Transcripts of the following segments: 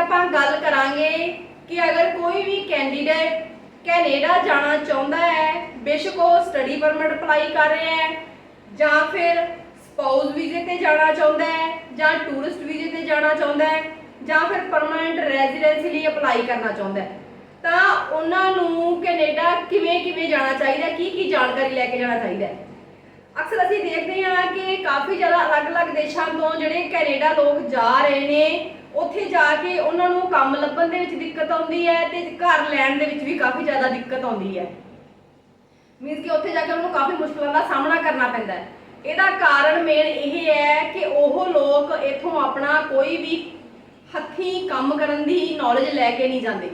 ਆਪਾਂ ਗੱਲ ਕਰਾਂਗੇ ਕਿ ਅਗਰ ਕੋਈ ਵੀ ਕੈਂਡੀਡੇਟ ਕੈਨੇਡਾ ਜਾਣਾ ਚਾਹੁੰਦਾ ਹੈ, ਬੇਸ਼ੱਕ ਉਹ ਸਟੱਡੀ ਪਰਮਿਟ ਅਪਲਾਈ ਕਰ ਰਿਹਾ ਹੈ, ਜਾਂ ਫਿਰ ਸਪਾਊਸ ਵੀਜ਼ੇ ਤੇ ਜਾਣਾ ਚਾਹੁੰਦਾ ਹੈ, ਜਾਂ ਟੂਰਿਸਟ ਵੀਜ਼ੇ ਤੇ ਜਾਣਾ ਚਾਹੁੰਦਾ ਹੈ, ਜਾਂ ਫਿਰ ਪਰਮਨੈਂਟ ਰੈਜ਼ੀਡੈਂਸੀ ਲਈ ਅਪਲਾਈ ਕਰਨਾ ਚਾਹੁੰਦਾ ਹੈ, ਤਾਂ ਉਹਨਾਂ ਨੂੰ ਕੈਨੇਡਾ ਕਿਵੇਂ ਕਿਵੇਂ ਜਾਣਾ ਚਾਹੀਦਾ ਕੀ ਕੀ ਜਾਣਕਾਰੀ ਲੈ ਕੇ ਜਾਣਾ ਚਾਹੀਦਾ ਹੈ? ਅਕਸਰ ਅਸੀਂ ਦੇਖਦੇ ਹਾਂ ਕਿ ਕਾਫੀ ਜ਼ਿਆਦਾ ਅਲੱਗ-ਅਲੱਗ ਦੇਸ਼ਾਂ ਤੋਂ ਜਿਹੜੇ ਕੈਨੇਡਾ ਲੋਕ ਜਾ ਰਹੇ ਨੇ, ਉੱਥੇ ਜਾ ਕੇ ਉਹਨਾਂ ਨੂੰ ਕੰਮ ਲੱਭਣ ਦੇ ਵਿੱਚ ਦਿੱਕਤ ਆਉਂਦੀ ਹੈ ਤੇ ਘਰ ਲੈਣ ਦੇ ਵਿੱਚ ਵੀ ਕਾਫੀ ਜ਼ਿਆਦਾ ਦਿੱਕਤ ਆਉਂਦੀ ਹੈ। ਮੀਨਸ ਕਿ ਉੱਥੇ ਜਾ ਕੇ ਉਹਨਾਂ ਨੂੰ ਕਾਫੀ ਮੁਸ਼ਕਲਾਂ ਦਾ ਸਾਹਮਣਾ ਕਰਨਾ ਪੈਂਦਾ ਹੈ। ਇਹਦਾ ਕਾਰਨ ਮੇਨ ਇਹ ਹੈ ਕਿ ਉਹ ਲੋਕ ਇੱਥੋਂ ਆਪਣਾ ਕੋਈ ਵੀ ਹੱਥੀਂ ਕੰਮ ਕਰਨ ਦੀ ਨੌਲੇਜ ਲੈ ਕੇ ਨਹੀਂ ਜਾਂਦੇ।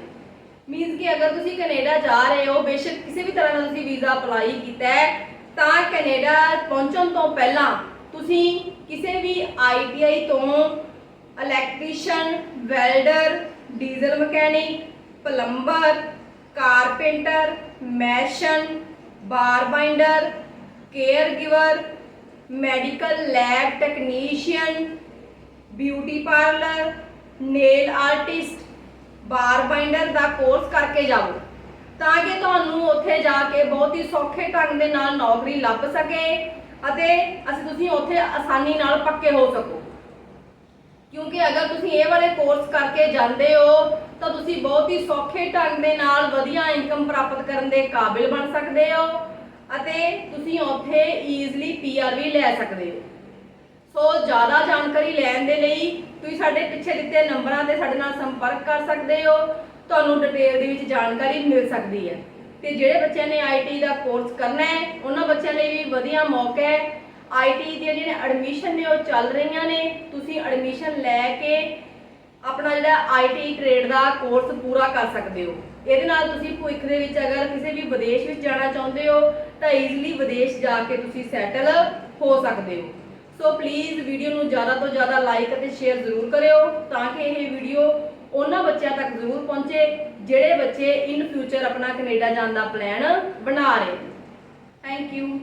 ਮੀਨਸ ਕਿ ਅਗਰ ਤੁਸੀਂ ਕੈਨੇਡਾ ਜਾ ਰਹੇ ਹੋ, ਬੇਸ਼ੱਕ ਕਿਸੇ ਵੀ ਤਰ੍ਹਾਂ ਦਾ ਤੁਸੀਂ ਵੀਜ਼ਾ ਅਪਲਾਈ ਕੀਤਾ ਹੈ ਤਾਂ ਕੈਨੇਡਾ ਪਹੁੰਚਣ ਤੋਂ ਪਹਿਲਾਂ ਤੁਸੀਂ ਕਿਸੇ ਵੀ ਆਈਟੀਆਈ ਤੋਂ electrician, welder, diesel mechanic, plumber, carpenter, mason, bar binder care giver medical lab technician, beauty parlour, nail artist, bar binder ਦਾ ਕੋਰਸ ਕਰਕੇ ਜਾਓ ਉੱਥੇ ਜਾ ਕੇ ਬਹੁਤ ਹੀ ਸੌਖੇ ਢੰਗ ਦੇ ਨਾਲ ਨੌਕਰੀ ਲੱਭ ਸਕੇ ਅਤੇ ਅਸੀਂ ਤੁਸੀਂ ਉੱਥੇ ਆਸਾਨੀ ਨਾਲ ਪੱਕੇ ਹੋ ਸਕੋ। ਕਿਉਂਕਿ ਅਗਰ ਤੁਸੀਂ ਇਹ ਵਾਲੇ ਕੋਰਸ ਕਰਕੇ ਜਾਂਦੇ ਹੋ, ਤਾਂ ਤੁਸੀਂ ਬਹੁਤ ਹੀ ਸੌਖੇ ਢੰਗ ਦੇ ਨਾਲ ਵਧੀਆ ਇਨਕਮ ਪ੍ਰਾਪਤ ਕਰਨ ਦੇ ਕਾਬਿਲ ਬਣ ਸਕਦੇ ਹੋ ਅਤੇ ਤੁਸੀਂ ਉੱਥੇ ਈਜ਼ਲੀ ਪੀਆਰ ਵੀ ਲੈ ਸਕਦੇ ਹੋ। ਸੋ ਜ਼ਿਆਦਾ ਜਾਣਕਾਰੀ ਲੈਣ ਦੇ ਲਈ ਤੁਸੀਂ ਸਾਡੇ ਪਿੱਛੇ ਦਿੱਤੇ ਨੰਬਰਾਂ ਤੇ ਸਾਡੇ ਨਾਲ ਸੰਪਰਕ ਕਰ ਸਕਦੇ ਹੋ। ਤੁਹਾਨੂੰ ਡਿਟੇਲ ਦੇ ਵਿੱਚ ਜਾਣਕਾਰੀ ਮਿਲ ਸਕਦੀ ਹੈ। ਤੇ ਜਿਹੜੇ ਬੱਚਿਆਂ ਨੇ ਆਈਟੀ ਦਾ ਕੋਰਸ ਕਰਨਾ ਹੈ, ਉਹਨਾਂ ਬੱਚਿਆਂ ਲਈ ਵੀ ਵਧੀਆ ਮੌਕਾ ਹੈ। ਆਈਟੀ ਦੀਆਂ ਜਿਹੜੀਆਂ ਐਡਮਿਸ਼ਨ ਨੇ, ਉਹ ਚੱਲ ਰਹੀਆਂ ਨੇ। ਤੁਸੀਂ ਐਡਮਿਸ਼ਨ ਲੈ ਕੇ ਆਪਣਾ ਜਿਹੜਾ ਆਈਟੀ ਟ੍ਰੇਡ ਦਾ ਕੋਰਸ ਪੂਰਾ ਕਰ ਸਕਦੇ ਹੋ। ਇਹਦੇ ਨਾਲ ਤੁਸੀਂ ਭਵਿੱਖ ਦੇ ਵਿੱਚ ਅਗਰ ਕਿਸੇ ਵੀ ਵਿਦੇਸ਼ ਵਿੱਚ ਜਾਣਾ ਚਾਹੁੰਦੇ ਹੋ, ਤਾਂ ਈਜ਼ੀਲੀ ਵਿਦੇਸ਼ ਜਾ ਕੇ ਤੁਸੀਂ ਸੈਟਲ ਹੋ ਸਕਦੇ ਹੋ। ਸੋ ਪਲੀਜ਼ ਵੀਡੀਓ ਨੂੰ ਜ਼ਿਆਦਾ ਤੋਂ ਜ਼ਿਆਦਾ ਲਾਈਕ ਅਤੇ ਸ਼ੇਅਰ ਜ਼ਰੂਰ ਕਰਿਓ, ਤਾਂ ਕਿ ਇਹ ਵੀਡੀਓ ਬੱਚਿਆਂ ਤੱਕ ਜ਼ਰੂਰ ਪਹੁੰਚੇ, ਜਿਹੜੇ ਬੱਚੇ ਇਨ ਫਿਊਚਰ ਆਪਣਾ ਕੈਨੇਡਾ ਜਾਣ ਦਾ ਪਲਾਨ ਬਣਾ ਰਹੇ ਥੈਂਕ ਯੂ